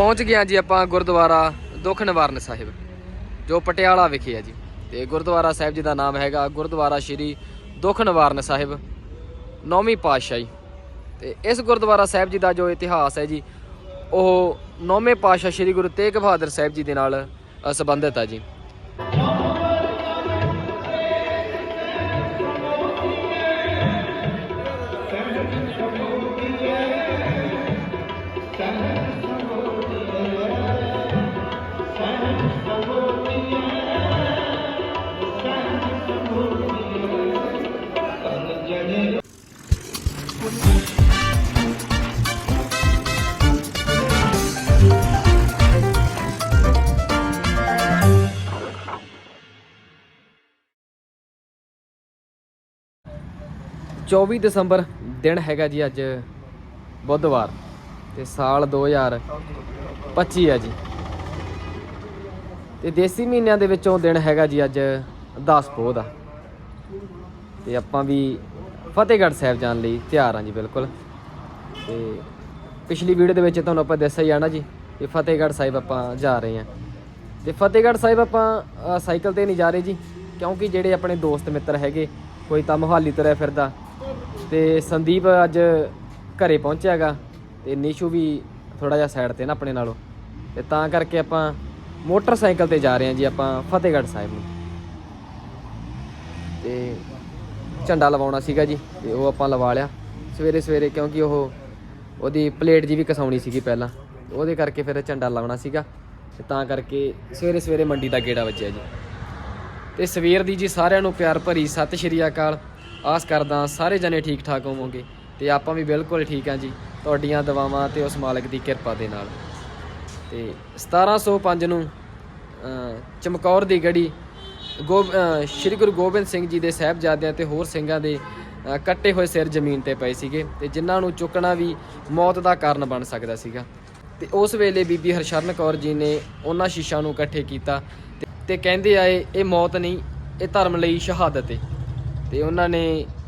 ਪਹੁੰਚ ਗਿਆ ਜੀ ਆਪਾਂ ਗੁਰਦੁਆਰਾ ਦੁੱਖ ਨਿਵਾਰਨ ਸਾਹਿਬ, ਜੋ ਪਟਿਆਲਾ ਵਿਖੇ ਹੈ ਜੀ। ਤੇ ਗੁਰਦੁਆਰਾ ਸਾਹਿਬ ਜੀ ਦਾ ਨਾਮ ਹੈਗਾ ਗੁਰਦੁਆਰਾ ਸ਼੍ਰੀ ਦੁੱਖ ਨਿਵਾਰਨ ਸਾਹਿਬ, ਨੌਵੀਂ ਪਾਤਸ਼ਾਹੀ। ਤੇ ਇਸ ਗੁਰਦੁਆਰਾ ਸਾਹਿਬ ਜੀ ਦਾ ਜੋ ਇਤਿਹਾਸ ਹੈ ਜੀ, ਉਹ ਨੌਵੇਂ ਪਾਤਸ਼ਾਹ ਸ਼੍ਰੀ ਗੁਰੂ ਤੇਗ ਬਹਾਦਰ ਸਾਹਿਬ ਜੀ ਦੇ ਨਾਲ ਸੰਬੰਧਿਤ ਹੈ ਜੀ। ਚੌਵੀ ਦਸੰਬਰ ਦਿਨ ਹੈਗਾ ਜੀ ਅੱਜ ਬੁੱਧਵਾਰ ਤੇ ਸਾਲ 2025 ਹੈ ਜੀ। ਤੇ ਦੇਸੀ ਮਹੀਨਿਆਂ ਦੇ ਵਿੱਚੋਂ ਦਿਨ ਹੈਗਾ ਜੀ ਅੱਜ 10 ਪੋਹ ਦਾ। ਤੇ ਆਪਾਂ ਵੀ ਫਤਿਹਗੜ੍ਹ ਸਾਹਿਬ ਜਾਣ ਲਈ ਤਿਆਰ ਹਾਂ ਜੀ ਬਿਲਕੁਲ। ਤੇ ਪਿਛਲੀ ਵੀਡੀਓ ਦੇ ਵਿੱਚ ਤੁਹਾਨੂੰ ਆਪਾਂ ਦੱਸਿਆ ਹੀ ਆ ਜੀ ਕਿ ਫਤਿਹਗੜ੍ਹ ਸਾਹਿਬ ਆਪਾਂ ਜਾ ਰਹੇ ਹਾਂ। ਤੇ ਫਤਿਹਗੜ੍ਹ ਸਾਹਿਬ ਆਪਾਂ ਸਾਈਕਲ ਤੇ ਨਹੀਂ ਜਾ ਰਹੇ ਜੀ ਕਿਉਂਕਿ ਜਿਹੜੇ ਆਪਣੇ ਦੋਸਤ ਮਿੱਤਰ ਹੈਗੇ, ਕੋਈ ਤਾਂ ਮੁਹਾਲੀ ਤੁਰਿਆ ਫਿਰਦਾ ਤੇ ਸੰਦੀਪ ਅੱਜ ਘਰੇ ਪਹੁੰਚਿਆਗਾ ਤੇ ਨਿਸ਼ੂ ਵੀ ਥੋੜਾ ਜਿਹਾ ਸਾਈਡ ਤੇ ਨਾ ਆਪਣੇ ਨਾਲੋਂ। ਤੇ ਤਾਂ ਕਰਕੇ ਆਪਾਂ ਮੋਟਰਸਾਈਕਲ ਤੇ ਜਾ ਰਹੇ ਹਾਂ ਜੀ ਆਪਾਂ ਫਤਿਹਗੜ੍ਹ ਸਾਹਿਬ ਨੂੰ। ਤੇ ਝੰਡਾ ਲਵਾਉਣਾ ਸੀਗਾ ਜੀ ਤੇ ਉਹ ਆਪਾਂ ਲਵਾ ਲਿਆ। ਸਵੇਰੇ ਸਵੇਰੇ ਕਿਉਂਕਿ ਉਹ ਉਹਦੀ ਪਲੇਟ ਜੀ ਵੀ ਕਸਾਉਣੀ ਸੀਗੀ ਪਹਿਲਾਂ ਉਹਦੇ ਕਰਕੇ ਫਿਰ ਝੰਡਾ ਲਾਉਣਾ ਸੀਗਾ। ਤੇ ਤਾਂ ਕਰਕੇ ਸਵੇਰੇ ਸਵੇਰੇ ਮੰਡੀ ਦਾ ਗੇੜਾ ਵੱਜਿਆ ਜੀ। ਤੇ ਸਵੇਰ ਦੀ ਜੀ ਸਾਰਿਆਂ ਨੂੰ ਪਿਆਰ ਭਰੀ ਸਤਿ ਸ਼੍ਰੀ ਅਕਾਲ। ਆਸ ਕਰਦਾ ਸਾਰੇ ਜਣੇ ਠੀਕ ਠਾਕ ਹੋਵੋਗੇ ਤੇ ਆਪਾਂ ਵੀ ਬਿਲਕੁਲ ਠੀਕ ਹਾਂ ਜੀ। ਤੁਹਾਡੀਆਂ ਦਵਾਵਾਂ ਤੇ ਉਸ ਮਾਲਕ ਦੀ ਕਿਰਪਾ ਦੇ ਨਾਲ। ਤੇ 1705 ਨੂੰ ਚਮਕੌਰ ਦੀ ਗੜੀ ਗੋ ਸ਼੍ਰੀ ਗੁਰੂ ਗੋਬਿੰਦ ਸਿੰਘ ਜੀ ਦੇ ਸਾਹਿਬਜ਼ਾਦਿਆਂ ਤੇ ਹੋਰ ਸਿੰਘਾਂ ਦੇ ਕੱਟੇ ਹੋਏ ਸਿਰ ਜ਼ਮੀਨ ਤੇ ਪਏ ਸੀਗੇ ਤੇ ਜਿਨ੍ਹਾਂ ਨੂੰ ਚੁੱਕਣਾ ਵੀ ਮੌਤ ਦਾ ਕਾਰਨ ਬਣ ਸਕਦਾ ਸੀਗਾ। ਤੇ ਉਸ ਵੇਲੇ ਬੀਬੀ ਹਰਸ਼ਰਨ ਕੌਰ ਜੀ ਨੇ ਉਹਨਾਂ ਸ਼ੀਸ਼ਾਂ ਨੂੰ ਇਕੱਠੇ ਕੀਤਾ ਤੇ- ਤੇ ਕਹਿੰਦੇ ਆਏ, ਇਹ ਮੌਤ ਨਹੀਂ, ਇਹ ਧਰਮ ਲਈ ਸ਼ਹਾਦਤ ਹੈ ਤੇ ਉਹਨਾਂ ਨੇ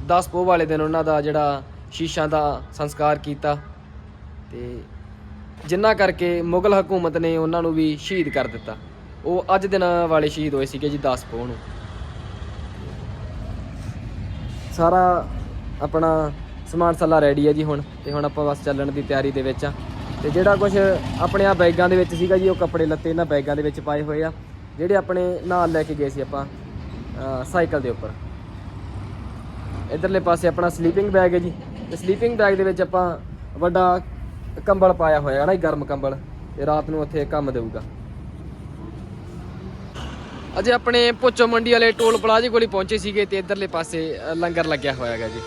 10 ਪੋਹ ਵਾਲੇ ਦਿਨ ਉਹਨਾਂ ਦਾ ਜਿਹੜਾ ਸ਼ੀਸ਼ਾਂ ਦਾ ਸੰਸਕਾਰ ਕੀਤਾ ਤੇ ਜਿੰਨਾ ਕਰਕੇ ਮੁਗਲ ਹਕੂਮਤ ਨੇ ਉਹਨਾਂ ਨੂੰ ਵੀ ਸ਼ਹੀਦ ਕਰ ਦਿੱਤਾ। ਉਹ ਅੱਜ ਦਿਨ ਵਾਲੇ ਸ਼ਹੀਦ ਹੋਏ ਸੀਗੇ ਜੀ 10 ਪੋਹ ਨੂੰ। ਸਾਰਾ ਆਪਣਾ ਸਮਾਨ ਸੱਲਾ ਰੈਡੀ ਹੈ ਜੀ ਹੁਣ ਤੇ ਹੁਣ ਆਪਾਂ ਬਸ ਚੱਲਣ ਦੀ ਤਿਆਰੀ ਦੇ ਵਿੱਚ ਆ ਤੇ ਜਿਹੜਾ ਕੁਝ ਆਪਣੇ ਆ ਬੈਗਾਂ ਦੇ ਵਿੱਚ ਸੀਗਾ ਜੀ, ਉਹ ਕੱਪੜੇ ਲੱਤੇ ਇਹਨਾਂ ਬੈਗਾਂ ਦੇ ਵਿੱਚ ਪਾਏ ਹੋਏ ਆ, ਜਿਹੜੇ ਆਪਣੇ ਨਾਲ ਲੈ ਕੇ ਗਏ ਸੀ ਆਪਾਂ ਸਾਈਕਲ ਦੇ ਉੱਪਰ। ਇਧਰਲੇ ਪਾਸੇ ਆਪਣਾ ਸਲੀਪਿੰਗ ਬੈਗ ਹੈ ਜੀ। ਤੇ ਸਲੀਪਿੰਗ ਬੈਗ ਦੇ ਵਿੱਚ ਆਪਾਂ ਵੱਡਾ ਕੰਬਲ ਪਾਇਆ ਹੋਇਆ ਹੈ ਨਾ ਗਰਮ ਕੰਬਲ। ਤੇ ਰਾਤ ਨੂੰ ਉੱਥੇ ਕੰਮ ਦੇਊਗਾ। ਅਜੇ ਆਪਣੇ ਪੁੱਚੋ ਮੰਡੀ ਵਾਲੇ ਟੋਲ ਪਲਾਜ਼ੇ ਕੋਲ ਪਹੁੰਚੇ ਸੀਗੇ ਤੇ ਇਧਰਲੇ ਪਾਸੇ ਲੰਗਰ ਲੱਗਿਆ ਹੋਇਆ ਹੈਗਾ ਜੀ।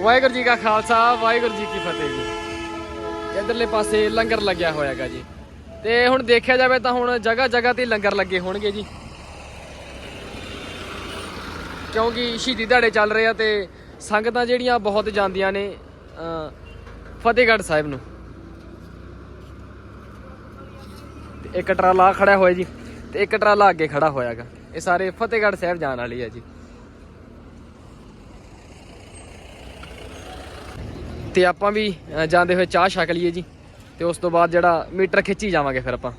ਵਾਹਿਗੁਰੂ ਜੀ ਕਾ ਖਾਲਸਾ, ਵਾਹਿਗੁਰੂ ਜੀ ਕੀ ਫਤਿਹ ਜੀ। ਇਧਰਲੇ ਪਾਸੇ ਲੰਗਰ ਲੱਗਿਆ ਹੋਇਆ ਹੈਗਾ ਜੀ। ਤੇ ਹੁਣ ਦੇਖਿਆ ਜਾਵੇ ਤਾਂ ਹੁਣ ਜਗ੍ਹਾ ਜਗ੍ਹਾ ਤੇ ਲੰਗਰ ਲੱਗੇ ਹੋਣਗੇ ਜੀ। ਕਿਉਂਕਿ ਸ਼ਹੀਦੀ ਦਿਹਾੜੇ ਚੱਲ ਰਹੇ ਆ ਤੇ ਸੰਗਤਾਂ ਜਿਹੜੀਆਂ ਬਹੁਤ ਜਾਂਦੀਆਂ ਨੇ ਫਤਿਹਗੜ੍ਹ ਸਾਹਿਬ ਨੂੰ। ਤੇ ਇੱਕ ਟਰਾਲਾ ਖੜਾ ਹੋਇਆ ਜੀ, ਤੇ ਇੱਕ ਟਰਾਲਾ ਅੱਗੇ ਖੜਾ ਹੋਇਆਗਾ। ਇਹ ਸਾਰੇ ਫਤਿਹਗੜ੍ਹ ਸਾਹਿਬ ਜਾਣ ਵਾਲੀ ਆ ਜੀ। ਤੇ ਆਪਾਂ ਵੀ ਜਾਂਦੇ ਹੋਏ ਚਾਹ ਛਕ ਲਈਏ ਜੀ, ਤੇ ਉਸ ਤੋਂ ਬਾਅਦ ਜਿਹੜਾ ਮੀਟਰ ਖਿੱਚੀ ਜਾਵਾਂਗੇ ਫਿਰ ਆਪਾਂ।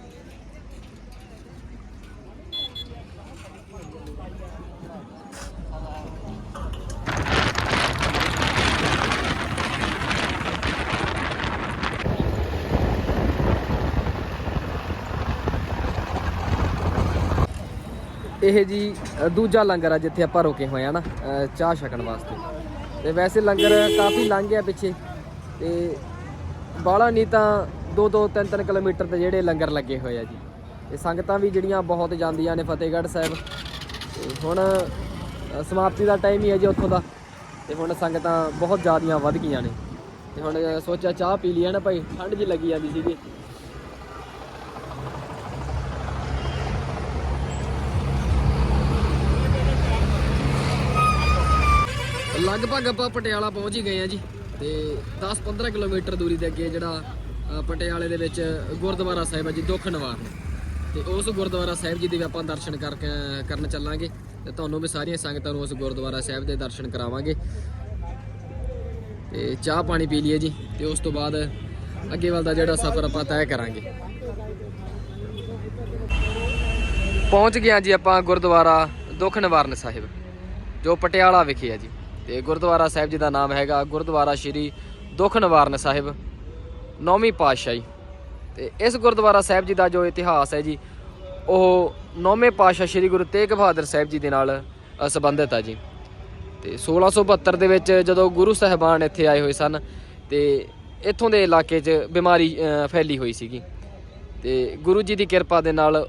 ਇਹ ਜੀ ਦੂਜਾ ਲੰਗਰ ਆ ਜਿੱਥੇ ਆਪਾਂ ਰੁਕੇ ਹੋਏ ਆ ਨਾ ਚਾਹ ਛਕਣ ਵਾਸਤੇ। ਤੇ ਵੈਸੇ ਲੰਗਰ ਕਾਫੀ ਲੰਘ ਗਿਆ ਪਿੱਛੇ, ਤੇ ਬਾਹਲਾ ਨਹੀਂ ਤਾਂ 2-2 3-3 ਕਿਲੋਮੀਟਰ ਤੇ ਜਿਹੜੇ ਲੰਗਰ ਲੱਗੇ ਹੋਏ ਆ ਜੀ। ਤੇ ਸੰਗਤਾਂ ਵੀ ਜਿਹੜੀਆਂ ਬਹੁਤ ਜਾਂਦੀਆਂ ਨੇ ਫਤਿਹਗੜ੍ਹ ਸਾਹਿਬ। ਤੇ ਹੁਣ ਸਮਾਪਤੀ ਦਾ ਟਾਈਮ ਹੀ ਹੈ ਜੀ ਉੱਥੋਂ ਦਾ। ਤੇ ਹੁਣ ਸੰਗਤਾਂ ਬਹੁਤ ਜ਼ਿਆਦੀਆਂ ਵੱਧ ਗਈਆਂ ਨੇ। ਤੇ ਹੁਣ ਸੋਚਿਆ ਚਾਹ ਪੀ ਲਈਏ ਨਾ ਭਾਈ, ਠੰਡ ਜੀ ਲੱਗੀ ਜਾਂਦੀ ਸੀਗੀ। ਲਗਭਗ ਆਪਾਂ ਪਟਿਆਲਾ ਪਹੁੰਚ ਹੀ ਗਏ ਆ ਜੀ। ਤੇ 10-15 ਕਿਲੋਮੀਟਰ ਦੂਰੀ ਦੇ ਅੱਗੇ ਜਿਹੜਾ ਪਟਿਆਲੇ ਦੇ ਵਿੱਚ ਗੁਰਦੁਆਰਾ ਸਾਹਿਬ ਹੈ ਜੀ, ਦੁੱਖ ਨਿਵਾਰਨ। ਤੇ ਉਸ ਗੁਰਦੁਆਰਾ ਸਾਹਿਬ ਜੀ ਦੇ ਵੀ ਆਪਾਂ ਦਰਸ਼ਨ ਕਰਕੇ ਕਰਨ ਚੱਲਾਂਗੇ। ਤੇ ਤੁਹਾਨੂੰ ਵੀ ਸਾਰੀਆਂ ਸੰਗਤਾਂ ਨੂੰ ਉਸ ਗੁਰਦੁਆਰਾ ਸਾਹਿਬ ਦੇ ਦਰਸ਼ਨ ਕਰਾਵਾਂਗੇ। ਤੇ ਚਾਹ ਪਾਣੀ ਪੀ ਲਈਏ ਜੀ, ਤੇ ਉਸ ਤੋਂ ਬਾਅਦ ਅੱਗੇ ਵੱਲ ਦਾ ਜਿਹੜਾ ਸਫ਼ਰ ਆਪਾਂ ਤੈਅ ਕਰਾਂਗੇ। ਪਹੁੰਚ ਗਿਆ ਜੀ ਆਪਾਂ ਗੁਰਦੁਆਰਾ ਦੁੱਖ ਨਿਵਾਰਨ ਸਾਹਿਬ, ਜੋ ਪਟਿਆਲਾ ਵਿਖੇ ਹੈ ਜੀ। ਤੇ ਗੁਰਦੁਆਰਾ ਸਾਹਿਬ ਜੀ ਦਾ ਨਾਮ ਹੈਗਾ ਗੁਰਦੁਆਰਾ ਸ਼੍ਰੀ ਦੁੱਖ ਨਿਵਾਰਨ ਸਾਹਿਬ, ਨੌਵੀਂ ਪਾਤਸ਼ਾਹੀ। ਤੇ ਇਸ ਗੁਰਦੁਆਰਾ ਸਾਹਿਬ ਜੀ ਦਾ ਜੋ ਇਤਿਹਾਸ ਹੈ ਜੀ, ਉਹ ਨੌਵੇਂ ਪਾਤਸ਼ਾਹ ਸ਼੍ਰੀ ਗੁਰੂ ਤੇਗ ਬਹਾਦਰ ਸਾਹਿਬ ਜੀ ਦੇ ਨਾਲ ਸੰਬੰਧਿਤ ਹੈ ਜੀ। ਤੇ 1672 ਦੇ ਵਿੱਚ ਜਦੋਂ ਗੁਰੂ ਸਾਹਿਬਾਨ ਇੱਥੇ ਆਏ ਹੋਏ ਸਨ, ਤੇ ਇੱਥੋਂ ਦੇ ਇਲਾਕੇ 'ਚ ਬਿਮਾਰੀ ਫੈਲੀ ਹੋਈ ਸੀਗੀ। ਤੇ ਗੁਰੂ ਜੀ ਦੀ ਕਿਰਪਾ ਦੇ ਨਾਲ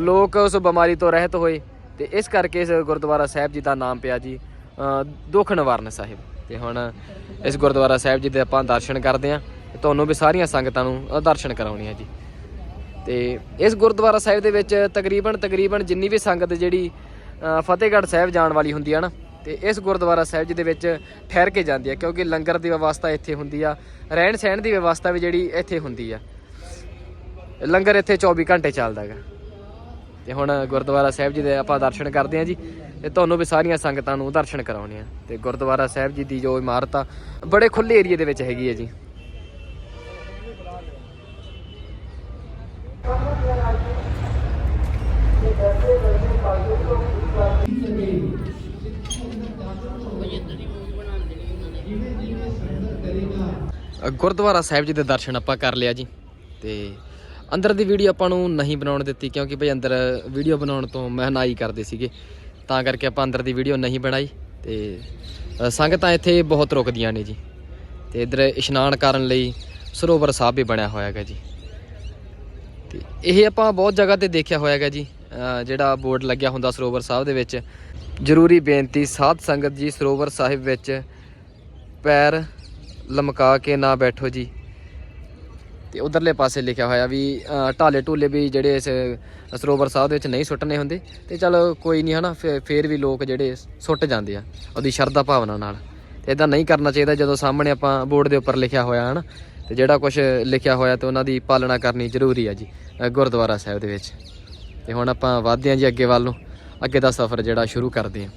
ਲੋਕ ਉਸ ਬਿਮਾਰੀ ਤੋਂ ਰਹਿਤ ਹੋਏ, ਤੇ ਇਸ ਕਰਕੇ ਇਸ ਗੁਰਦੁਆਰਾ ਸਾਹਿਬ ਜੀ ਦਾ ਨਾਮ ਪਿਆ ਜੀ। ਅ, ਦੁੱਖ ਨਿਵਾਰਨ ਸਾਹਿਬ। ਤੇ ਹੁਣ ਇਸ ਗੁਰਦੁਆਰਾ ਸਾਹਿਬ ਜੀ ਦੇ ਆਪਾਂ ਦਰਸ਼ਨ ਕਰਦੇ ਆਂ ਤੁਹਾਨੂੰ ਵੀ ਸਾਰੀਆਂ ਸੰਗਤਾਂ ਨੂੰ ਦਰਸ਼ਨ ਕਰਾਉਣੇ ਆ ਜੀ। ਤੇ ਇਸ ਗੁਰਦੁਆਰਾ ਸਾਹਿਬ ਦੇ ਵਿੱਚ ਤਕਰੀਬਨ ਤਕਰੀਬਨ ਜਿੰਨੀ ਵੀ ਸੰਗਤ ਜਿਹੜੀ ਫਤਿਹਗੜ੍ਹ ਸਾਹਿਬ ਜਾਣ ਵਾਲੀ ਹੁੰਦੀ ਆ ਨਾ ਤੇ ਇਸ ਗੁਰਦੁਆਰਾ ਸਾਹਿਬ ਜੀ ਦੇ ਵਿੱਚ ਠਹਿਰ ਕੇ ਜਾਂਦੀ ਆ ਕਿਉਂਕਿ ਲੰਗਰ ਦੀ ਵਿਵਸਥਾ ਇੱਥੇ ਹੁੰਦੀ ਆ ਰਹਿਣ ਸਹਿਣ ਦੀ ਵਿਵਸਥਾ ਵੀ ਜਿਹੜੀ ਇੱਥੇ ਹੁੰਦੀ ਆ। ਲੰਗਰ ਇੱਥੇ 24 ਘੰਟੇ ਚੱਲਦਾ ਗਾ ਤੇ ਹੁਣ ਗੁਰਦੁਆਰਾ ਸਾਹਿਬ ਜੀ ਦੇ ਆਪਾਂ ਦਰਸ਼ਨ ਕਰਦੇ ਹਾਂ ਜੀ ਤੇ ਤੁਹਾਨੂੰ ਵੀ ਸਾਰੀਆਂ ਸੰਗਤਾਂ ਨੂੰ ਦਰਸ਼ਨ ਕਰਾਉਣੇ ਆ। ਤੇ ਗੁਰਦੁਆਰਾ ਸਾਹਿਬ ਜੀ ਦੀ ਜੋ ਇਮਾਰਤ ਆ, ਬੜੇ ਖੁੱਲੇ ਏਰੀਏ ਦੇ ਵਿੱਚ ਹੈਗੀ ਹੈ ਜੀ। ਗੁਰਦੁਆਰਾ ਸਾਹਿਬ ਜੀ ਦੇ ਦਰਸ਼ਨ ਆਪਾਂ ਕਰ ਲਿਆ ਜੀ। ਤੇ ਅੰਦਰ ਦੀ ਵੀਡੀਓ ਆਪਾਂ ਨੂੰ ਨਹੀਂ ਬਣਾਉਣ ਦਿੱਤੀ ਕਿਉਂਕਿ ਭਈ ਅੰਦਰ ਵੀਡੀਓ ਬਣਾਉਣ ਤੋਂ ਮਹਿਨਾਈ ਕਰਦੇ ਸੀਗੇ। ਤਾਂ ਕਰਕੇ ਆਪਾਂ ਅੰਦਰ ਦੀ ਵੀਡੀਓ ਨਹੀਂ ਬਣਾਈ ਤੇ ਸੰਗਤਾਂ ਇੱਥੇ ਬਹੁਤ ਰੁਕਦੀਆਂ ਨੇ ਜੀ। ਤੇ ਇਧਰ ਇਸ਼ਨਾਨ ਕਰਨ ਲਈ ਸਰੋਵਰ ਸਾਹਿਬ ਵੀ ਬਣਿਆ ਹੋਇਆ ਹੈਗਾ ਜੀ। ਤੇ ਇਹ ਆਪਾਂ ਬਹੁਤ ਜਗ੍ਹਾ ਤੇ ਦੇਖਿਆ ਹੋਇਆ ਹੈਗਾ ਜੀ ਜਿਹੜਾ ਬੋਰਡ ਲੱਗਿਆ ਹੁੰਦਾ ਸਰੋਵਰ ਸਾਹਿਬ ਦੇ ਵਿੱਚ। ਜ਼ਰੂਰੀ ਬੇਨਤੀ, ਸਾਧ ਸੰਗਤ ਜੀ ਸਰੋਵਰ ਸਾਹਿਬ ਵਿੱਚ ਪੈਰ ਲਮਕਾ ਕੇ ਨਾ ਬੈਠੋ ਜੀ। ਤੇ ਉਧਰਲੇ ਪਾਸੇ ਲਿਖਿਆ ਹੋਇਆ ਵੀ ਢਾਲੇ ਢੂਲੇ ਵੀ ਜਿਹੜੇ ਇਸ, ਸਰੋਵਰ ਸਾਹਿਬ ਦੇ ਵਿੱਚ ਨਹੀਂ ਸੁੱਟਣੇ ਹੁੰਦੇ। ਤੇ ਚਲ ਕੋਈ ਨਹੀਂ ਹਨਾ, ਫੇ- ਫੇਰ ਵੀ ਲੋਕ ਜਿਹੜੇ ਸੁੱਟ ਜਾਂਦੇ ਆ, ਉਹਦੀ ਸ਼ਰਧਾ ਭਾਵਨਾ ਨਾਲ। ਤੇ ਇਦਾਂ ਨਹੀਂ ਕਰਨਾ ਚਾਹੀਦਾ ਜਦੋਂ ਸਾਹਮਣੇ ਆਪਾਂ ਬੋਰਡ ਦੇ ਉੱਪਰ ਲਿਖਿਆ ਹੋਇਆ ਹਨਾ। ਤੇ ਜਿਹੜਾ ਕੁਝ ਲਿਖਿਆ ਹੋਇਆ ਤੇ ਉਹਨਾਂ ਦੀ ਪਾਲਣਾ ਕਰਨੀ ਜ਼ਰੂਰੀ ਆ ਜੀ ਗੁਰਦੁਆਰਾ ਸਾਹਿਬ ਦੇ ਵਿੱਚ। ਤੇ ਹੁਣ ਆਪਾਂ ਵਧਦੇ ਹਾਂ ਜੀ ਅੱਗੇ ਵੱਲ ਨੂੰ, ਅੱਗੇ ਦਾ ਸਫ਼ਰ ਜਿਹੜਾ ਸ਼ੁਰੂ ਕਰਦੇ ਹਾਂ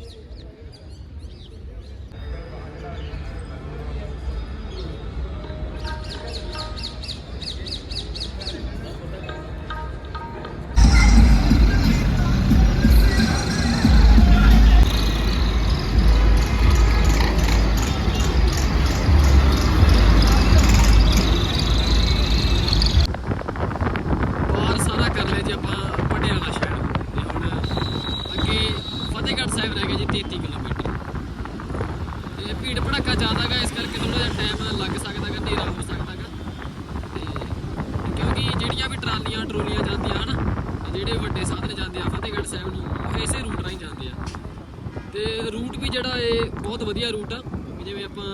ਵਧੀਆ ਰੂਟ ਆ। ਜਿਵੇਂ ਆਪਾਂ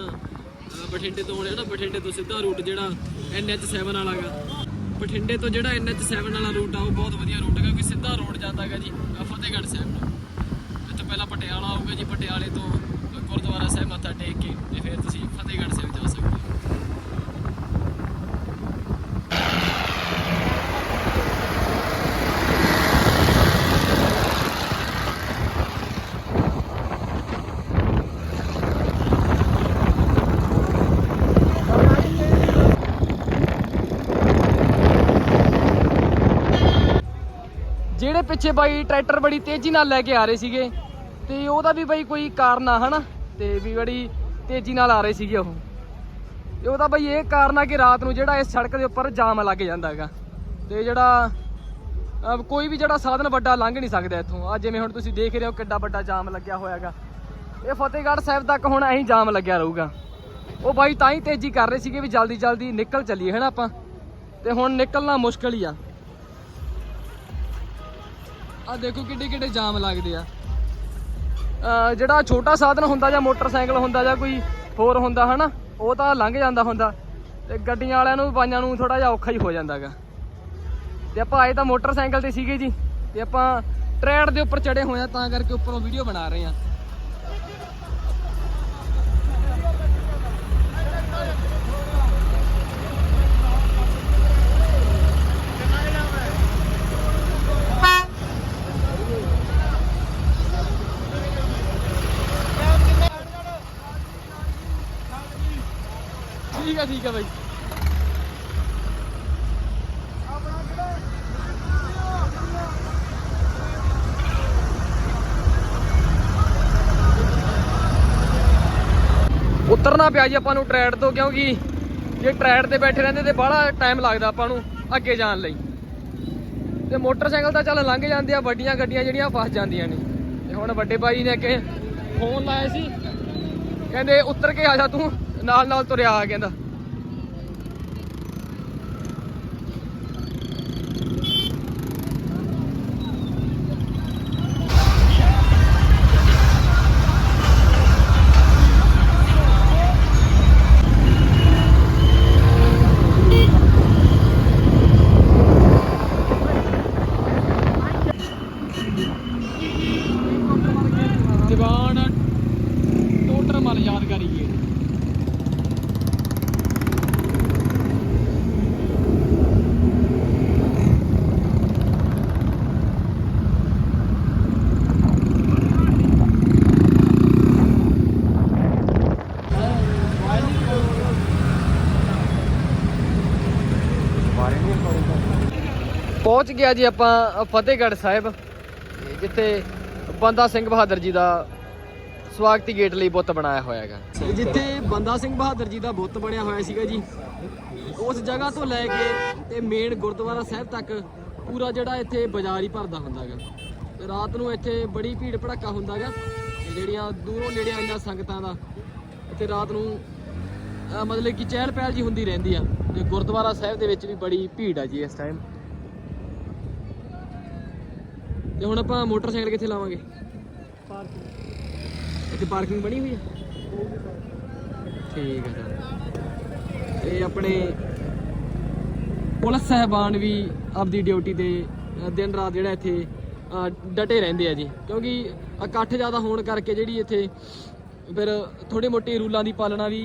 ਬਠਿੰਡੇ ਤੋਂ ਆਉਣੇ ਆ ਨਾ, ਬਠਿੰਡੇ ਤੋਂ ਸਿੱਧਾ ਰੂਟ ਜਿਹੜਾ NH7 ਵਾਲਾ ਗਾ। ਬਠਿੰਡੇ ਤੋਂ ਜਿਹੜਾ NH7 ਵਾਲਾ ਰੂਟ ਆ, ਉਹ ਬਹੁਤ ਵਧੀਆ ਰੂਟ ਹੈ ਕਿਉਂਕਿ ਸਿੱਧਾ ਰੋਡ ਜਾਂਦਾ ਹੈਗਾ ਜੀ ਫਤਿਹਗੜ੍ਹ ਸਾਹਿਬ ਨੂੰ ਇੱਥੇ ਪਹਿਲਾਂ ਪਟਿਆਲਾ ਆਊਗਾ ਜੀ, ਪਟਿਆਲੇ ਤੋਂ ਗੁਰਦੁਆਰਾ ਸਾਹਿਬ ਮੱਥਾ ਟੇਕ ਕੇ, ਤੇ ਫਿਰ ਤੁਸੀਂ ਫਤਿਹਗੜ੍ਹ ਸਾਹਿਬ ਜਾ ਸਕਦੇ ਹੋ ਜਿਹੜੇ ਪਿੱਛੇ ਬਾਈ ਟਰੈਕਟਰ ਬੜੀ ਤੇਜ਼ੀ ਨਾਲ ਲੈ ਕੇ ਆ ਰਹੇ ਸੀਗੇ। ਤੇ ਉਹਦਾ ਵੀ ਬਾਈ ਕੋਈ ਕਾਰਨ ਆ, ਹਨਾ? ਤੇ ਵੀ ਬੜੀ ਤੇਜ਼ੀ ਨਾਲ ਆ ਰਹੇ ਸੀਗੇ ਉਹ। ਤੇ ਉਹਦਾ ਬਾਈ ਇਹ ਕਾਰਨ ਆ ਕਿ ਰਾਤ ਨੂੰ ਜਿਹੜਾ ਇਸ ਸੜਕ ਦੇ ਉੱਪਰ ਜਾਮ ਲੱਗ ਜਾਂਦਾ ਹੈਗਾ। ਤੇ ਜਿਹੜਾ ਕੋਈ ਵੀ ਜਿਹੜਾ ਸਾਧਨ ਵੱਡਾ ਲੰਘ ਨਹੀਂ ਸਕਦਾ ਇੱਥੋਂ। ਆ ਜਿਵੇਂ ਹੁਣ ਤੁਸੀਂ ਦੇਖ ਰਹੇ ਹੋ ਕਿੱਡਾ ਵੱਡਾ ਜਾਮ ਲੱਗਿਆ ਹੋਇਆ ਹੈਗਾ। ਇਹ ਫਤਿਹਗੜ੍ਹ ਸਾਹਿਬ ਤੱਕ ਹੁਣ ਐਂ ਜਾਮ ਲੱਗਿਆ ਰਹੂਗਾ। ਉਹ ਬਾਈ ਤਾਂ ਹੀ ਤੇਜ਼ੀ ਕਰ ਰਹੇ ਸੀਗੇ ਵੀ ਜਲਦੀ ਜਲਦੀ ਨਿਕਲ ਚੱਲੀਏ, ਹਨਾ ਆਪਾਂ? ਤੇ ਹੁਣ ਨਿਕਲਣਾ ਮੁਸ਼ਕਲ ਹੀ ਆ। ਆ ਦੇਖੋ ਕਿੱਡੇ ਕਿੱਡੇ ਜਾਮ ਲੱਗਦੇ ਆ। ਜਿਹੜਾ ਛੋਟਾ ਸਾਧਨ ਹੁੰਦਾ ਜਾਂ ਮੋਟਰਸਾਈਕਲ ਹੁੰਦਾ ਜਾਂ ਕੋਈ ਹੋਰ ਹੁੰਦਾ ਹਨਾ, ਉਹ ਤਾਂ ਲੰਘ ਜਾਂਦਾ ਹੁੰਦਾ ਤੇ ਗੱਡੀਆਂ ਵਾਲਿਆਂ ਨੂੰ, ਬਾਈਆਂ ਨੂੰ ਥੋੜਾ ਜਿਹਾ ਔਖਾ ਹੀ ਹੋ ਜਾਂਦਾਗਾ। ਤੇ ਆਪਾਂ ਆਏ ਤਾਂ ਮੋਟਰਸਾਈਕਲ ਤੇ ਸੀਗੇ ਜੀ, ਤੇ ਆਪਾਂ ਟਰੈਡ ਦੇ ਉੱਪਰ ਚੜੇ ਹੋਏ ਆ, ਤਾਂ ਕਰਕੇ ਉੱਪਰੋਂ ਵੀਡੀਓ ਬਣਾ ਰਹੇ ਆ। ਠੀਕ ਹੈ ਠੀਕ ਹੈ ਬਾਈ। ਉਤਰਨਾ ਪਿਆ ਜੀ ਆਪਾਂ ਨੂੰ ਟ੍ਰੈਡ ਤੋਂ, ਕਿਉਂਕਿ ਜੇ ਟ੍ਰੈਡ ਤੇ ਬੈਠੇ ਰਹਿੰਦੇ ਤੇ ਬੜਾ ਟਾਈਮ ਲੱਗਦਾ ਆਪਾਂ ਨੂੰ ਅੱਗੇ ਜਾਣ ਲਈ। ਤੇ ਮੋਟਰਸਾਈਕਲ ਤਾਂ ਚੱਲ ਲੰਘ ਜਾਂਦੇ ਆ, ਵੱਡੀਆਂ ਗੱਡੀਆਂ ਜਿਹੜੀਆਂ ਫਸ ਜਾਂਦੀਆਂ ਨੇ। ਤੇ ਹੁਣ ਵੱਡੇ ਭਾਈ ਨੇ ਅੱਗੇ ਫੋਨ ਲਾਇਆ ਸੀ। ਕਹਿੰਦੇ, ਉਤਰ ਕੇ ਆ ਜਾ ਤੂੰ। ਨਾਲ ਨਾਲ ਤੁਰਿਆ ਆ ਕਹਿੰਦਾ ਦੀਵਾਨ ਟੋਟਰ ਮਲ ਯਾਦਗਾਰੀ ਹੈ ਪਹੁੰਚ ਗਿਆ ਜੀ ਆਪਾਂ ਫਤਿਹਗੜ੍ਹ ਸਾਹਿਬ। ਜਿੱਥੇ ਬੰਦਾ ਸਿੰਘ ਬਹਾਦਰ ਜੀ ਦਾ ਸਵਾਗਤੀ ਗੇਟ ਲਈ ਬੁੱਤ ਬਣਾਇਆ ਹੋਇਆ ਹੈਗਾ। ਜਿੱਥੇ ਬੰਦਾ ਸਿੰਘ ਬਹਾਦਰ ਜੀ ਦਾ ਬੁੱਤ ਬਣਿਆ ਹੋਇਆ ਸੀਗਾ ਜੀ, ਉਸ ਜਗ੍ਹਾ ਤੋਂ ਲੈ ਕੇ ਤੇ ਮੇਨ ਗੁਰਦੁਆਰਾ ਸਾਹਿਬ ਤੱਕ ਪੂਰਾ ਜਿਹੜਾ ਇੱਥੇ ਬਾਜ਼ਾਰ ਹੀ ਭਰਦਾ ਹੁੰਦਾ ਹੈਗਾ। ਰਾਤ ਨੂੰ ਇੱਥੇ ਬੜੀ ਭੀੜ ਭੜੱਕਾ ਹੁੰਦਾ ਹੈਗਾ ਜਿਹੜੀਆਂ ਦੂਰੋਂ ਨੇੜੇ ਆਈਆਂ ਸੰਗਤਾਂ ਦਾ, ਇੱਥੇ ਰਾਤ ਨੂੰ ਮਤਲਬ ਕਿ ਚਹਿਲ ਪਹਿਲ ਜੀ ਹੁੰਦੀ ਰਹਿੰਦੀ ਆ, ਤੇ ਗੁਰਦੁਆਰਾ ਸਾਹਿਬ ਦੇ ਵਿੱਚ ਵੀ ਬੜੀ ਭੀੜ ਆ ਜੀ ਇਸ ਟਾਈਮ ਤੇ ਹੁਣ ਆਪਾਂ ਮੋਟਰਸਾਈਕਲ ਕਿੱਥੇ ਲਾਵਾਂਗੇ? ਇੱਥੇ ਪਾਰਕਿੰਗ ਬਣੀ ਹੋਈ ਹੈ ਠੀਕ ਹੈ ਸਰ ਇਹ ਆਪਣੇ ਪੁਲਿਸ ਸਹਿਬਾਨ ਵੀ ਆਪਦੀ ਡਿਊਟੀ ਤੇ ਦਿਨ ਰਾਤ ਜਿਹੜਾ ਇੱਥੇ ਡਟੇ ਰਹਿੰਦੇ ਆ ਜੀ। ਕਿਉਂਕਿ ਇਕੱਠ ਜ਼ਿਆਦਾ ਹੋਣ ਕਰਕੇ ਜਿਹੜੀ ਇੱਥੇ ਫਿਰ ਥੋੜੀ ਮੋਟੇ ਰੂਲਾਂ ਦੀ ਪਾਲਣਾ ਵੀ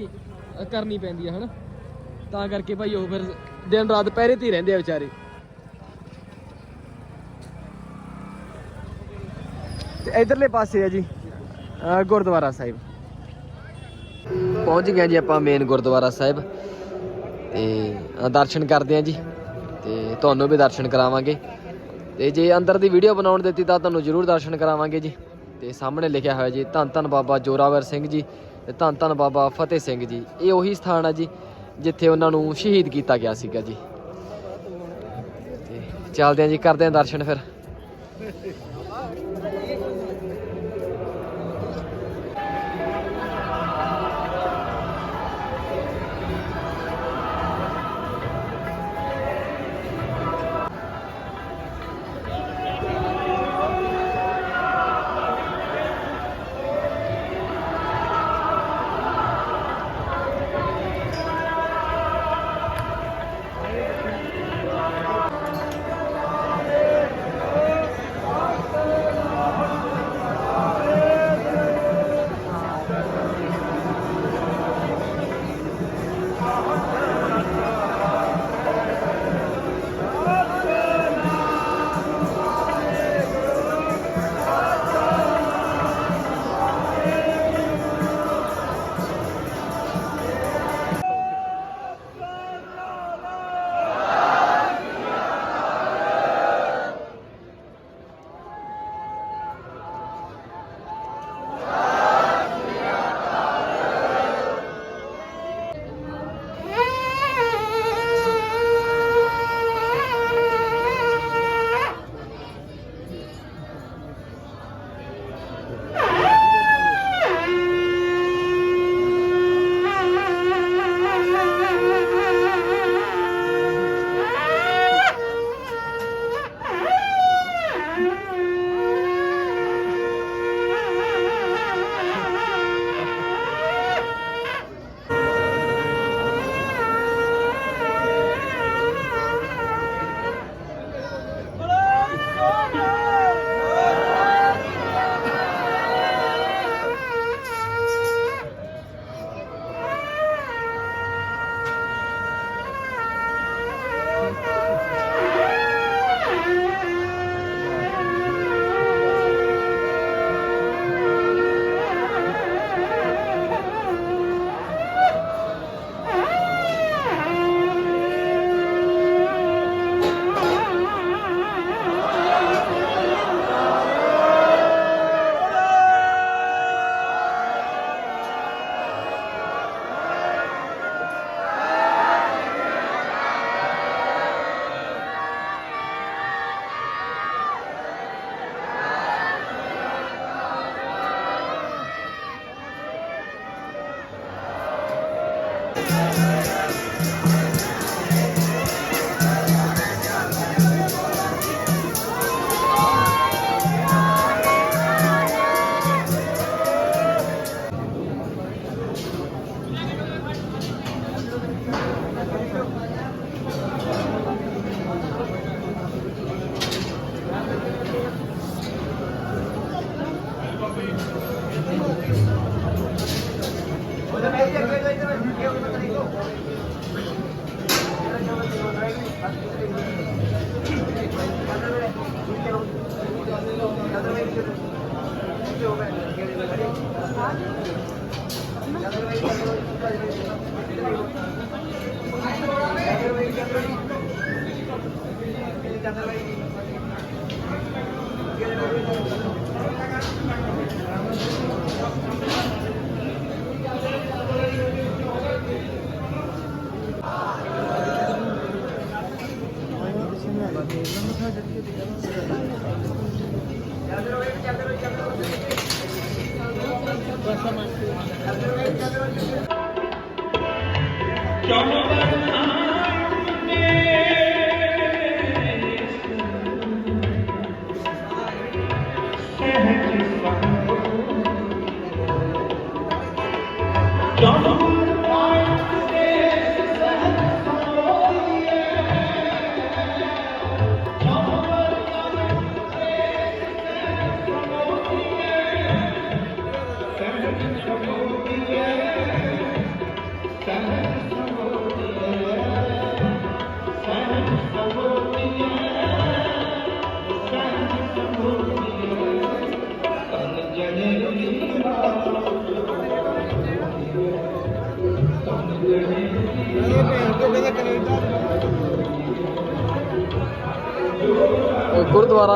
ਕਰਨੀ ਪੈਂਦੀ ਹੈ ਹਨਾ? ਤਾਂ ਕਰਕੇ ਭਾਈ ਉਹ ਫਿਰ ਦਿਨ ਰਾਤ ਪਹਿਰੇ ਤੇ ਹੀ ਰਹਿੰਦੇ ਆ ਵਿਚਾਰੇ। ਤੇ ਇਧਰਲੇ ਪਾਸੇ ਆ ਜੀ ਗੁਰਦੁਆਰਾ ਸਾਹਿਬ। ਪਹੁੰਚ ਗਏ ਜੀ ਆਪਾਂ ਮੇਨ ਗੁਰਦੁਆਰਾ ਸਾਹਿਬ। ਤੇ ਦਰਸ਼ਨ ਕਰਦੇ ਆ ਜੀ। ਤੇ ਤੁਹਾਨੂੰ ਵੀ ਦਰਸ਼ਨ ਕਰਾਵਾਂਗੇ। ਤੇ ਜੇ ਅੰਦਰ ਦੀ ਵੀਡੀਓ ਬਣਾਉਣ ਦਿੱਤੀ ਤਾਂ ਤੁਹਾਨੂੰ ਜ਼ਰੂਰ ਦਰਸ਼ਨ ਕਰਾਵਾਂਗੇ ਜੀ। ਤੇ ਸਾਹਮਣੇ ਲਿਖਿਆ ਹੋਇਆ ਜੀ, ਧੰਨ ਧੰਨ ਬਾਬਾ ਜੋਰਾਵਰ ਸਿੰਘ ਜੀ ਤੇ ਧੰਨ ਧੰਨ ਬਾਬਾ ਫਤਿਹ ਸਿੰਘ ਜੀ। ਇਹ ਉਹੀ ਸਥਾਨ ਆ ਜੀ, ਜਿੱਥੇ ਉਹਨਾਂ ਨੂੰ ਸ਼ਹੀਦ ਕੀਤਾ ਗਿਆ ਸੀਗਾ ਜੀ। ਤੇ ਚੱਲਦੇ ਆ ਜੀ, ਕਰਦੇ ਆ ਦਰਸ਼ਨ ਫਿਰ।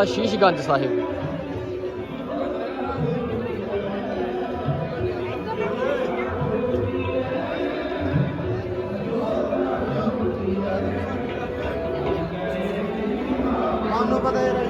ਇਹ ਗੁਰਦੁਆਰਾ ਸ਼ੀਸ਼ਗੰਜ ਸਾਹਿਬ ਤੁਹਾਨੂੰ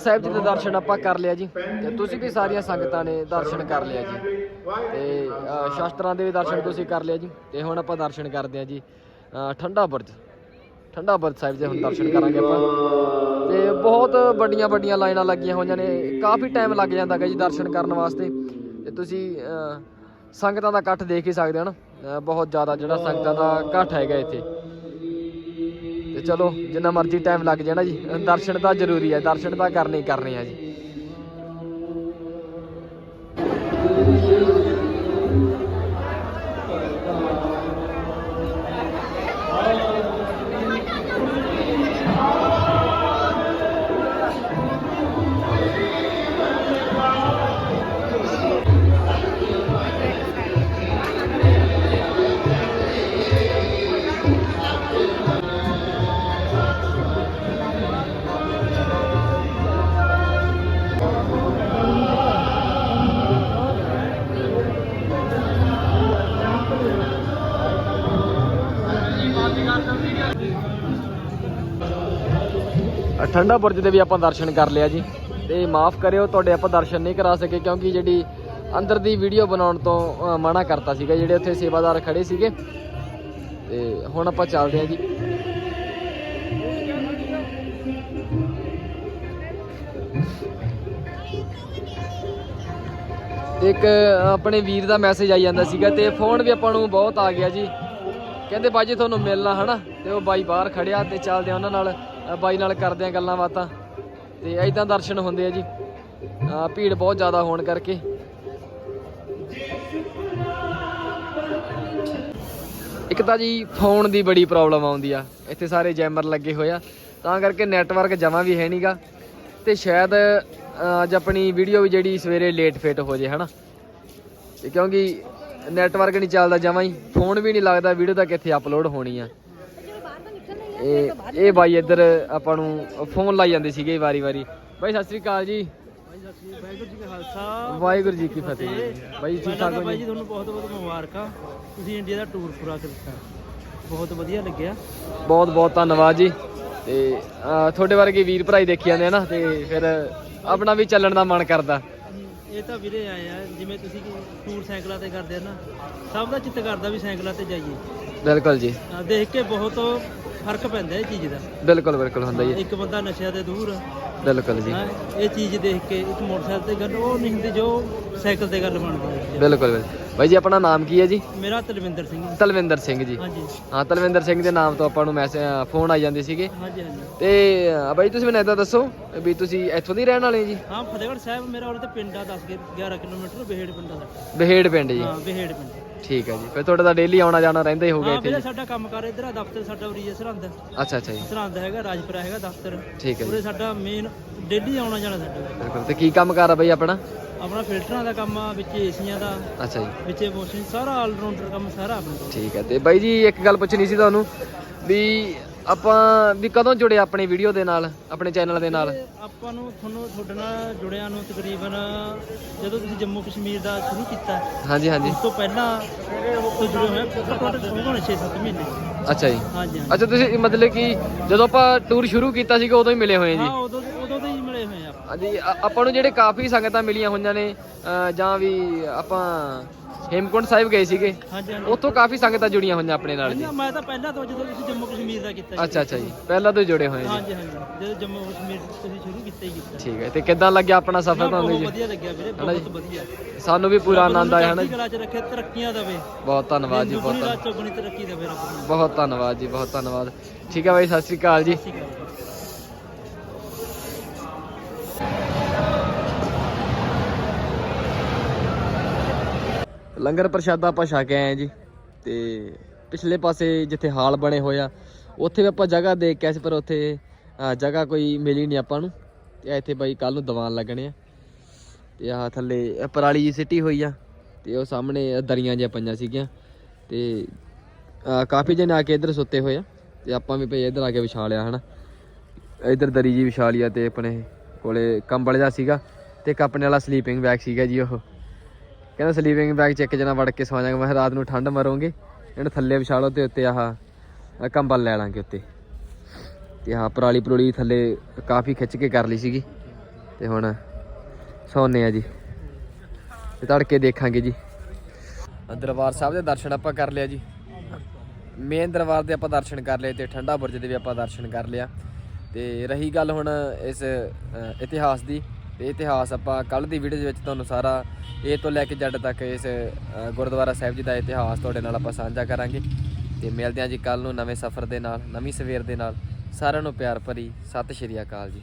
ਸਾਹਿਬ ਜੀ ਦੇ ਦਰਸ਼ਨ ਆਪਾਂ ਕਰ ਲਿਆ ਜੀ। ਤੇ ਤੁਸੀਂ ਵੀ ਸਾਰੀਆਂ ਸੰਗਤਾਂ ਨੇ ਦਰਸ਼ਨ ਕਰ ਲਿਆ ਜੀ। ਤੇ ਸ਼ਾਸਤਰਾਂ ਦੇ ਵੀ ਦਰਸ਼ਨ ਤੁਸੀਂ ਕਰ ਲਿਆ ਜੀ। ਤੇ ਹੁਣ ਆਪਾਂ ਦਰਸ਼ਨ ਕਰਦੇ ਹਾਂ ਜੀ। ਠੰਡਾ ਬੁਰਜ। ਠੰਡਾ ਬੁਰਜ ਸਾਹਿਬ ਦੇ ਹੁਣ ਦਰਸ਼ਨ ਕਰਾਂਗੇ ਆਪਾਂ। ਤੇ ਬਹੁਤ ਵੱਡੀਆਂ ਵੱਡੀਆਂ ਲਾਈਨਾਂ ਲੱਗੀਆਂ ਹੋਈਆਂ ਨੇ। ਕਾਫੀ ਟਾਈਮ ਲੱਗ ਜਾਂਦਾ ਹੈਗਾ ਜੀ ਦਰਸ਼ਨ ਕਰਨ ਵਾਸਤੇ। ਤੇ ਤੁਸੀਂ ਸੰਗਤਾਂ ਦਾ ਇਕੱਠ ਦੇਖ ਹੀ ਸਕਦੇ ਹੋ ਨਾ। ਬਹੁਤ ਜ਼ਿਆਦਾ ਜਿਹੜਾ ਸੰਗਤਾਂ ਦਾ ਇਕੱਠ ਹੈਗਾ ਇੱਥੇ। ਤੇ ਚਲੋ, ਜਿੰਨਾ ਮਰਜ਼ੀ ਟਾਈਮ ਲੱਗ ਜਾਣਾ ਜੀ, ਦਰਸ਼ਨ ਤਾਂ ਜ਼ਰੂਰੀ ਹੈ ਦਰਸ਼ਨ ਤਾਂ ਕਰਨੇ ਹੀ ਕਰਨੇ ਆ ਜੀ। ਠੰਡਾ ਬੁਰਜ ਦੇ ਵੀ ਆਪਾਂ ਦਰਸ਼ਨ ਕਰ ਲਿਆ ਜੀ। ਤੇ ਮਾਫ ਕਰਿਓ, ਤੁਹਾਡੇ ਆਪਾਂ ਦਰਸ਼ਨ ਨਹੀਂ ਕਰਾ ਸਕੇ ਕਿਉਂਕਿ ਜਿਹੜੀ ਅੰਦਰ ਦੀ ਵੀਡੀਓ ਬਣਾਉਣ ਤੋਂ ਮਨਾ ਕਰਤਾ ਸੀਗਾ, ਜਿਹੜੇ ਉੱਥੇ ਸੇਵਾਦਾਰ ਖੜੇ ਸੀਗੇ। ਤੇ ਹੁਣ ਆਪਾਂ ਚੱਲਦੇ ਹਾਂ ਜੀ। ਇੱਕ ਆਪਣੇ ਵੀਰ ਦਾ ਮੈਸੇਜ ਆਈ ਜਾਂਦਾ ਸੀਗਾ ਤੇ ਫੋਨ ਵੀ ਆਪਾਂ ਨੂੰ ਬਹੁਤ ਆ ਗਿਆ ਜੀ। ਕਹਿੰਦੇ, ਬਾਜੀ, ਤੁਹਾਨੂੰ ਮਿਲਣਾ ਹਨਾ? ਤੇ ਉਹ ਬਾਈ ਬਾਹਰ ਖੜਿਆ ਤੇ ਚੱਲਦੇ ਆ ਉਹਨਾਂ ਨਾਲ। ਬਾਈ ਨਾਲ ਕਰਦੇ ਆ ਗੱਲਾਂ ਬਾਤਾਂ। ਤੇ ਐਦਾਂ ਦਰਸ਼ਨ ਹੁੰਦੇ ਆ ਜੀ। ਭੀੜ ਬਹੁਤ ਜ਼ਿਆਦਾ ਹੋਣ ਕਰਕੇ। ਇੱਕ ਤਾਂ ਜੀ ਫੋਨ ਦੀ ਬੜੀ ਪ੍ਰੋਬਲਮ ਆਉਂਦੀ ਆ। ਇੱਥੇ ਸਾਰੇ ਜੈਮਰ ਲੱਗੇ ਹੋਏ ਆ। ਤਾਂ ਕਰਕੇ ਨੈਟਵਰਕ ਜਮਾ ਵੀ ਹੈ ਨਹੀਂਗਾ ਤੇ ਸ਼ਾਇਦ ਅੱਜ ਆਪਣੀ ਵੀਡੀਓ ਵੀ ਜਿਹੜੀ ਸਵੇਰੇ ਲੇਟ ਫੇਟ ਹੋ ਜੇ, ਹਨਾ। ਤੇ ਕਿਉਂਕਿ ਨੈਟਵਰਕ ਨਹੀਂ ਚੱਲਦਾ ਜਮਾਂ ਹੀ। ਫੋਨ ਵੀ ਨਹੀਂ ਲੱਗਦਾ, ਵੀਡੀਓ ਤਾਂ ਕਿੱਥੇ ਅਪਲੋਡ ਹੋਣੀ ਆ। ਇਹ ਇਹ ਬਾਈ ਇੱਧਰ ਆਪਾਂ ਨੂੰ ਫੋਨ ਲਾਈ ਜਾਂਦੇ ਸੀਗੇ ਵਾਰੀ ਵਾਰੀ। ਬਾਈ ਸਤਿ ਸ੍ਰੀ ਅਕਾਲ ਜੀ। ਵਾਹਿਗੁਰੂ ਜੀ ਕਾ ਖਾਲਸਾ ਵਾਹਿਗੁਰੂ ਜੀ ਕੀ ਫਤਿਹ। ਜੀ। ਬਾਈ ਠੀਕ ਠਾਕ ਹੋ ਬਾਈ ਜੀ ਤੁਹਾਨੂੰ ਬਹੁਤ ਬਹੁਤ ਮੁਬਾਰਕਾਂ। ਤੁਸੀਂ ਇੰਡੀਆ ਦਾ ਟੂਰ ਪੂਰਾ ਕੀਤਾ। ਬਹੁਤ ਵਧੀਆ ਲੱਗਿਆ। ਬਹੁਤ ਬਹੁਤ ਧੰਨਵਾਦ ਜੀ। ਤੇ ਤੁਹਾਡੇ ਵਰਗੇ ਵੀਰ ਭਰਾਈ ਦੇਖੀ ਜਾਂਦੇ ਆ ਨਾ ਤੇ ਫਿਰ ਆਪਣਾ ਵੀ ਚੱਲਣ ਦਾ ਮਨ ਕਰਦਾ। ਇਹ ਤਾਂ ਵੀਰੇ ਆਏ ਆ ਜਿਵੇਂ ਤੁਸੀਂ ਟੂਰ ਸਾਈਕਲਾਂ ਤੇ ਕਰਦੇ ਆ ਨਾ ਸਭ ਦਾ ਚਿੱਤ ਕਰਦਾ ਵੀ ਸਾਈਕਲਾਂ ਤੇ ਜਾਈਏ। ਬਿਲਕੁਲ ਜੀ। ਦੇਖ ਕੇ ਬਹੁਤ ਫ਼ਰਕ ਪੈਂਦਾ ਇਹ ਚੀਜ਼ ਦਾ। ਬਿਲਕੁਲ ਬਿਲਕੁਲ ਹੁੰਦਾ ਜੀ ਇੱਕ ਬੰਦਾ ਨਸ਼ਿਆਂ ਤੇ ਦੂਰ ਬਿਲਕੁਲ ਜੀ। ਇਹ ਚੀਜ਼ ਦੇਖ ਕੇ ਇੱਕ ਮੋਟਰਸਾਈਕਲ ਤੇ ਗੱਲ ਉਹ ਨਹੀਂ ਹੁੰਦੀ ਜੋ ਸਾਈਕਲ ਤੇ ਗੱਲ ਬਣਦੀ ਹੈ ਬਿਲਕੁਲ। ਬਾਈ ਜੀ ਆਪਣਾ ਨਾਮ ਕੀ ਹੈ ਜੀ? ਮੇਰਾ ਤਲਵਿੰਦਰ ਸਿੰਘ। ਤਲਵਿੰਦਰ ਸਿੰਘ ਜੀ। ਹਾਂਜੀ। ਹਾਂ ਤਲਵਿੰਦਰ ਸਿੰਘ ਦੇ ਨਾਮ ਤੋਂ ਆਪਾਂ ਨੂੰ ਮੈਸੇਜ ਫੋਨ ਆਈ ਜਾਂਦੇ ਸੀਗੇ। ਹਾਂਜੀ ਹਾਂਜੀ। ਤੇ ਬਾਈ ਤੁਸੀਂ ਮੈਨੂੰ ਇਦਾਂ ਦੱਸੋ ਵੀ ਤੁਸੀਂ ਇੱਥੋਂ ਦੇ ਰਹਿਣ ਵਾਲੇ ਜੀ? ਹਾਂ ਫਤਿਹਗੜ੍ਹ ਸਾਹਿਬ ਮੇਰਾ ਉਹਦੇ ਪਿੰਡ ਆ 10 11 ਕਿਲੋਮੀਟਰ ਬੇਹੇੜ ਪਿੰਡ ਸਾਡਾ। ਬਹੇੜ ਪਿੰਡ ਜੀ। ਹਾਂ ਬੇਹੇੜ ਪਿੰਡ। ਠੀਕ ਹੈ ਜੀ। ਫਿਰ ਤੁਹਾਡਾ ਤਾਂ ਡੇਲੀ ਆਉਣਾ ਜਾਣਾ ਰਹਿੰਦਾ ਹੀ ਹੋਊਗਾ ਹਾਂ ਇੱਥੇ ਵੀਰੇ ਜੀ। ਸਾਡਾ ਕੰਮ ਕਰ ਇੱਧਰ ਆ ਦਫ਼ਤਰ ਸਾਡਾ ਉਰੀ ਹੈ ਸਰਹੰਦ। ਅੱਛਾ ਅੱਛਾ ਜੀ। ਸਰਹੰਦ ਹੈਗਾ ਰਾਜਪੁਰਾ ਹੈਗਾ ਦਫ਼ਤਰ। ਠੀਕ ਹੈ ਜੀ। ਉਰੇ ਸਾਡਾ ਮੇਨ ਡੇਲੀ ਆਉਣਾ ਜਾਣਾ ਸਾਡਾ। ਬਿਲਕੁਲ। ਤੇ ਕੀ ਕੰਮ ਕਰ ਆ ਬਈ ਆਪਣਾ? ਆਪਣਾ ਫਿਲਟਰਾਂ ਦਾ ਕੰਮ ਆ ਵਿੱਚ ਏਸੀਆਂ ਦਾ ਅੱਛਾ ਜੀ। ਵਿੱਚੇ ਵਾਸ਼ਿੰਗ ਸਾਰਾ ਆਲ ਰਾਊਂਡਰ ਕੰਮ ਸਾਰਾ ਆਪਣੇ। ਠੀਕ ਹੈ। ਤੇ ਬਾਈ ਜੀ ਇੱਕ ਗੱਲ ਪੁੱਛਣੀ ਸੀ ਤੁਹਾਨੂੰ ਵੀ ਆਪਾਂ ਵੀ ਕਦੋਂ ਜੁੜੇ ਆਪਣੇ ਵੀਡੀਓ ਦੇ ਨਾਲ ਆਪਣੇ ਚੈਨਲ ਦੇ ਨਾਲ? ਤੇ ਆਪਾਂ ਨੂੰ ਤੁਹਾਨੂੰ ਤੁਹਾਡੇ ਨਾਲ ਜੁੜਿਆ ਨੂੰ ਤਕਰੀਬਨ ਜਦੋਂ ਤੁਸੀਂ ਜੰਮੂ ਕਸ਼ਮੀਰ ਦਾ ਸ਼ੁਰੂ ਕੀਤਾ ਹਾਂਜੀ ਹਾਂਜੀ। ਉਸ ਤੋਂ ਪਹਿਲਾਂ ਤੋਂ ਜੁੜੇ ਹੋਏ ਘੱਟ ਹੋਣੇ 6-7 ਮਹੀਨੇ। ਅੱਛਾ ਜੀ। ਹਾਂਜੀ ਹਾਂਜੀ। ਅੱਛਾ ਤੁਸੀਂ ਮਤਲਬ ਕਿ ਜਦੋਂ ਆਪਾਂ ਟੂਰ ਸ਼ੁਰੂ ਕੀਤਾ ਸੀਗਾ ਉਦੋਂ ਹੀ ਮਿਲੇ ਹੋਏ ਜੀ? ਹਾਂ ਉਦੋਂ ਉਦੋਂ ਦੇ ਹੀ ਮਿਲੇ ਹੋਏ ਆ। ਆਪਾਂ ਹਾਂਜੀ ਆ- ਆਪਾਂ ਨੂੰ ਜਿਹੜੇ ਕਾਫੀ ਸੰਗਤਾਂ ਮਿਲੀਆਂ ਹੋਈਆਂ ਨੇ ਜਾਂ ਵੀ ਆਪਾਂ ਹੇਮਕੁੰਟ ਸਾਹਿਬ ਗਏ ਸੀਗੇ। ਹਾਂਜੀ ਹਾਂਜੀ। ਉੱਥੋਂ ਕਾਫੀ ਸੰਗਤਾਂ ਜੁੜੀਆਂ ਹੋਈਆਂ ਆਪਣੇ ਨਾਲ ਜੀ। ਮੈਂ ਤਾਂ ਪਹਿਲਾਂ ਤੋਂ ਜਦੋਂ ਤੁਸੀਂ ਜੰਮੂ ਕਸ਼ਮੀਰ ਦਾ ਕੀਤਾ। ਅੱਛਾ ਅੱਛਾ ਜੀ। ਪਹਿਲਾਂ ਤੋਂ ਜੁੜੇ ਹੋਏ ਜੀ। ਹਾਂਜੀ ਹਾਂਜੀ। ਜਦੋਂ ਜੰਮੂ ਕਸ਼ਮੀਰ ਤੁਸੀਂ ਸ਼ੁਰੂ ਕੀਤਾ ਹੀ ਕੀਤਾ। ਠੀਕ ਹੈ ਤੇ ਕਿੱਦਾਂ ਲੱਗਿਆ ਆਪਣਾ ਸਫ਼ਰ ਤੁਹਾਨੂੰ ਬਹੁਤ ਜੀ? ਵਧੀਆ ਲੱਗਿਆ ਵੀਰੇ? ਬਹੁਤ ਵਧੀਆ। ਸਾਨੂੰ ਵੀ ਪੂਰਾ ਆਨੰਦ ਆਇਆ ਹਨਾ ਜੀ? ਕਲਾ ਚ ਰੱਖੇ ਤਰੱਕੀਆਂ ਦੇਵੇ। ਬਹੁਤ ਧੰਨਵਾਦ ਜੀ ਬਹੁਤ ਦੁਗਣੀ ਧੰਨ- ਰਾਤ ਚੌਗਣੀ ਤਰੱਕੀ ਦੇਵੇ ਰੱਬ ਨੂੰ। ਬਹੁਤ ਧੰਨਵਾਦ ਜੀ ਬਹੁਤ ਧੰਨਵਾਦ। ਠੀਕ ਹੈ ਬਾਈ ਸਤਿ ਸ਼੍ਰੀ ਅਕਾਲ ਜੀ ਠੀਕ ਹੈ ਜੀ। ਲੰਗਰ ਪ੍ਰਸ਼ਾਦਾ ਆਪਾਂ ਛਕ ਆਏ ਜੀ ਤੇ ਪਿਛਲੇ ਪਾਸੇ ਜਿੱਥੇ ਹਾਲ ਬਣੇ ਹੋਏ ਆ, ਉੱਥੇ ਵੀ ਆਪਾਂ ਜਗ੍ਹਾ ਦੇਖ ਕੇ ਆਏ ਸੀ, ਪਰ ਉੱਥੇ ਜਗ੍ਹਾ ਕੋਈ ਮਿਲੀ ਨਹੀਂ ਆਪਾਂ ਨੂੰ। ਤੇ ਇੱਥੇ ਬਾਈ ਕੱਲ ਨੂੰ ਦੀਵਾਨ ਲੱਗਣੇ ਆ। ਤੇ ਆਹ ਥੱਲੇ ਪਰਾਲੀ ਜੀ ਸਿੱਟੀ ਹੋਈ ਆ, ਤੇ ਉਹ ਸਾਹਮਣੇ ਦਰੀਆਂ ਜਿਹੀਆਂ ਪਈਆਂ ਸੀਗੀਆਂ। ਤੇ ਕਾਫੀ ਜਣੇ ਆ ਕੇ ਇੱਧਰ ਸੁੱਤੇ ਹੋਏ ਆ, ਤੇ ਆਪਾਂ ਵੀ ਭਈ ਇੱਧਰ ਆ ਕੇ ਵਿਛਾ ਲਿਆ, ਹਨਾ। ਇੱਧਰ ਦਰੀ ਜੀ ਵਿਛਾ ਲਈ ਆ ਤੇ ਆਪਣੇ ਕੋਲੇ ਕੰਬਲ ਜਿਹਾ ਸੀਗਾ, ਤੇ ਇੱਕ ਆਪਣੇ ਵਾਲਾ ਸਲੀਪਿੰਗ ਬੈਗ ਸੀਗਾ ਜੀ ਉਹ। ਕਹਿੰਦਾ ਸਲੀਪਿੰਗ ਬੈਗ ਚ ਇੱਕ ਜਣਾ ਵੜ ਕੇ ਸੌ ਜਾਗਾ ਮੈਂ ਕਿਹਾ ਰਾਤ ਨੂੰ ਠੰਡ ਮਰੋਗੇ। ਇਹਨੂੰ ਥੱਲੇ ਵਿਛਾ ਲਓ ਤੇ ਉੱਤੇ ਆਹ ਕੰਬਲ ਲੈ ਲਾਂਗੇ ਉੱਤੇ। ਤੇ ਆਹ ਪਰਾਲੀ ਪਰੋਲੀ ਥੱਲੇ ਕਾਫੀ ਖਿੱਚ ਕੇ ਕਰ ਲਈ ਸੀਗੀ। ਤੇ ਹੁਣ ਸੌਨੇ ਆ ਜੀ। ਤੇ ਤੜਕੇ ਦੇਖਾਂਗੇ ਜੀ। ਦਰਬਾਰ ਸਾਹਿਬ ਦੇ ਦਰਸ਼ਨ ਆਪਾਂ ਕਰ ਲਿਆ ਜੀ। ਮੇਨ ਦਰਬਾਰ ਦੇ ਆਪਾਂ ਦਰਸ਼ਨ ਕਰ ਲਏ ਤੇ ਠੰਡਾ ਬੁਰਜ ਦੇ ਵੀ ਆਪਾਂ ਦਰਸ਼ਨ ਕਰ ਲਿਆ। ਤੇ ਰਹੀ ਗੱਲ ਹੁਣ ਇਸ ਇਤਿਹਾਸ ਦੀ। ਤੇ ਇਤਿਹਾਸ ਆਪਾਂ ਕੱਲ ਦੀ ਵੀਡੀਓ ਦੇ ਵਿੱਚ ਤੁਹਾਨੂੰ ਸਾਰਾ ਇਹ ਤੋਂ ਲੈ ਕੇ ਜੱਡ ਤੱਕ ਇਸ ਗੁਰਦੁਆਰਾ ਸਾਹਿਬ ਜੀ ਦਾ ਇਤਿਹਾਸ ਤੁਹਾਡੇ ਨਾਲ ਆਪਾਂ ਸਾਂਝਾ ਕਰਾਂਗੇ। ਤੇ ਮਿਲਦੇ ਹਾਂ ਜੀ ਕੱਲ ਨੂੰ ਨਵੇਂ ਸਫ਼ਰ ਦੇ ਨਾਲ, ਨਵੀਂ ਸਵੇਰ ਦੇ ਨਾਲ। ਸਾਰਿਆਂ ਨੂੰ ਪਿਆਰ ਭਰੀ ਸਤਿ ਸ਼੍ਰੀ ਅਕਾਲ ਜੀ।